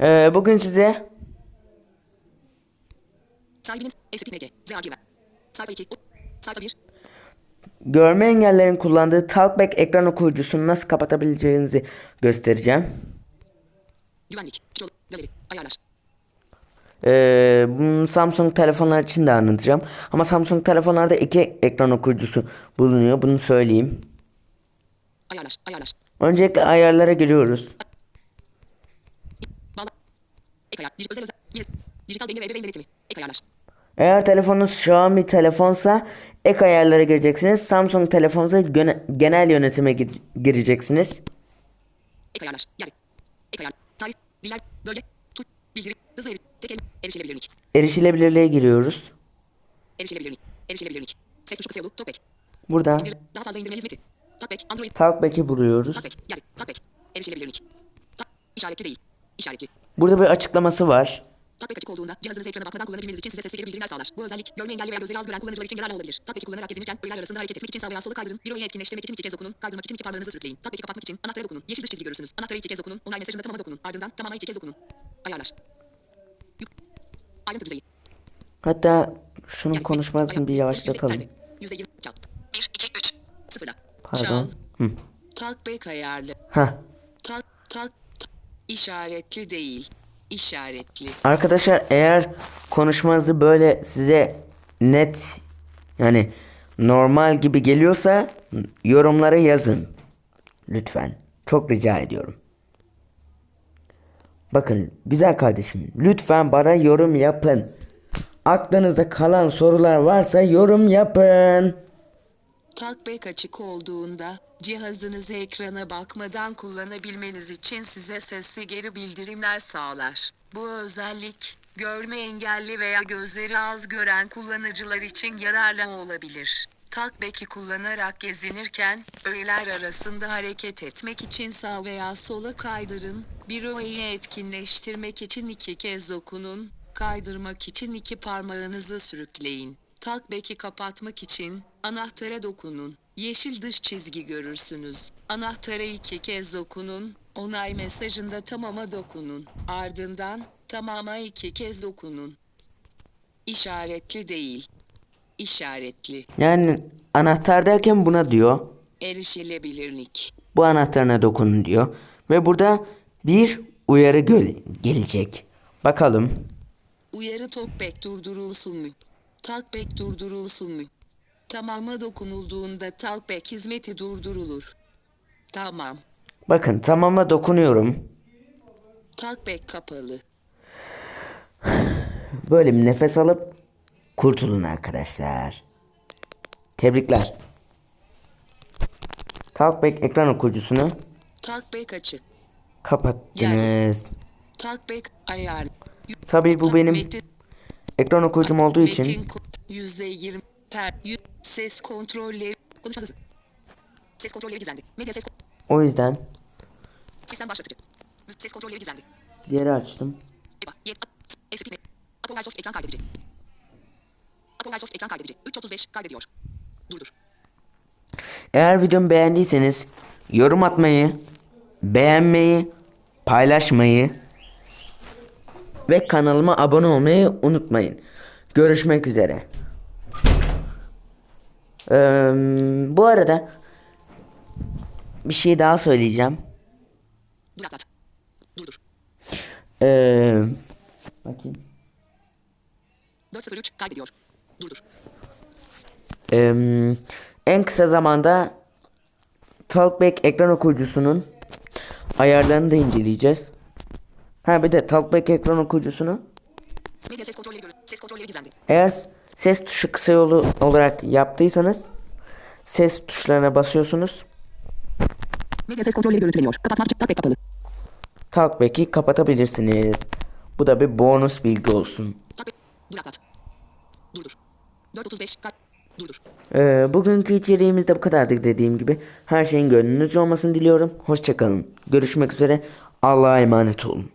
Ee, bugün size Sahibiniz SPNG, ZAGV. Sayfa 2, sayfa 1, görme engellerin kullandığı Talkback ekran okuyucusunu nasıl kapatabileceğinizi göstereceğim. güvenlik, yol, galeri, ayarlar. Ee, bunu Samsung telefonlar için de anlatacağım. Ama Samsung telefonlarda iki ekran okuyucusu bulunuyor. Bunu söyleyeyim. Ayarlar, ayarlar. Öncelikle ayarlara giriyoruz. Dijital denge ve ebeveyn denetimi. Ek ayarlar. Eğer telefonunuz Xiaomi telefonsa ek ayarlara gireceksiniz. Samsung telefonsa genel yönetime gir- gireceksiniz. Ek ayarlar, yer. Ek ayar, tarih, diller, bölge, tuş, bildiri, hızlı eri, tek el, erişilebilirlik. Erişilebilirliğe giriyoruz. Erişilebilirlik, erişilebilirlik. Ses tuşu kısa yolu, Talkback. Burada İndir, daha fazla indirme hizmeti. Talkback, Android, Talkback'i buluyoruz. Talkback, yer, Talkback. Erişilebilirlik. Ta, işaretli değil, işaretli. Burada bir açıklaması var. Talkback açık olduğunda cihazınızı ekrana bakmadan kullanabilmeniz için size sesli geri bildirimler sağlar. Bu özellik görme engelli veya gözleri az gören kullanıcılar için yararlı olabilir. Talkback'i kullanarak gezinirken öğeler arasında hareket etmek için sağ veya sola kaydırın. Bir oyunu etkinleştirmek için iki kez dokunun. Kaydırmak için iki parmağınızı sürükleyin. Talkback'i kapatmak için anahtara dokunun. Yeşil dış çizgi görürsünüz. Anahtarı iki kez dokunun. Onay mesajında tamama dokunun. Ardından tamama iki kez dokunun. Ayarlar. Yük. Ayrıntı düzeyi. Hatta şunun konuşmasını bir yavaşlatalım. Yüzde- Yüzde yirmi. Çal. Bir, iki, üç. Sıfırla. Pardon. Hı. Talkback ayarlı. Tak, tak, tak. İşaretli değil. İşaretli. Arkadaşlar eğer konuşmanızı böyle size net yani normal gibi geliyorsa yorumlara yazın. Lütfen. Çok rica ediyorum. Bakın güzel kardeşim lütfen bana yorum yapın. Aklınızda kalan sorular varsa yorum yapın. Talkback açık olduğunda cihazınızı ekrana bakmadan kullanabilmeniz için size sesli geri bildirimler sağlar. Bu özellik görme engelli veya gözleri az gören kullanıcılar için yararlı olabilir. Talkback'i kullanarak gezinirken öğeler arasında hareket etmek için sağ veya sola kaydırın. Bir öğeyi etkinleştirmek için iki kez dokunun. Kaydırmak için iki parmağınızı sürükleyin. Talkback'i kapatmak için anahtara dokunun. Yeşil dış çizgi görürsünüz. Anahtara iki kez dokunun. Onay mesajında tamama dokunun. Ardından tamama iki kez dokunun. İşaretli değil. İşaretli. Yani anahtar derken buna diyor. Erişilebilirlik. Bu anahtarına dokunun diyor. Ve burada bir uyarı gelecek. Bakalım. Uyarı Talkback durdurulsun mu? Talkback durdurulsun mu? Tamama dokunulduğunda Talkback hizmeti durdurulur. Tamam. Bakın tamama dokunuyorum. Talkback kapalı. Böyle bir nefes alıp kurtulun arkadaşlar. Tebrikler. Talkback ekran okuyucusunu Talkback açık. kapattınız. Talkback ayar. Tabii bu benim ekran okuyucum olduğu için ko- yüzde yirmi per yüz, ses kontrolleri konuşma hızı. Ses kontrolleri gizlendi. Medya ses o yüzden sistem başlatıcı. Ses kontrolleri gizlendi. diğeri açtım. EBA, Y, Espine, Apple Airsoft ekran kaydedici. Apple Airsoft ekran kaydedici. 335 kaydediyor. Durdur. Eğer videomu beğendiyseniz yorum atmayı, beğenmeyi, paylaşmayı ve kanalıma abone olmayı unutmayın. Görüşmek üzere. Ee, bu arada bir şey daha söyleyeceğim. Duraklat. Durdur. Ee, bakayım. 403 kaydediyor. Durdur. Ee, en kısa zamanda Talkback ekran okuyucusunun ayarlarını da inceleyeceğiz. Ha bir de Talkback ekran okuyucusunu Medya ses kontrolleri görün. Ses kontrolleri gizlendi. eğer ses tuşu kısa yolu olarak yaptıysanız ses tuşlarına basıyorsunuz. Medya ses kontrolleri görüntüleniyor. Kapatmak için Talkback kapalı. Talkback'i kapatabilirsiniz. Bu da bir bonus bilgi olsun. Talkback. Duraklat. Durdur. 435 kay. Durdur. Ee, bugünkü içeriğimiz de bu kadardı dediğim gibi. Her şeyin gönlünüzce olmasını diliyorum. Hoşçakalın. Görüşmek üzere. Allah'a emanet olun.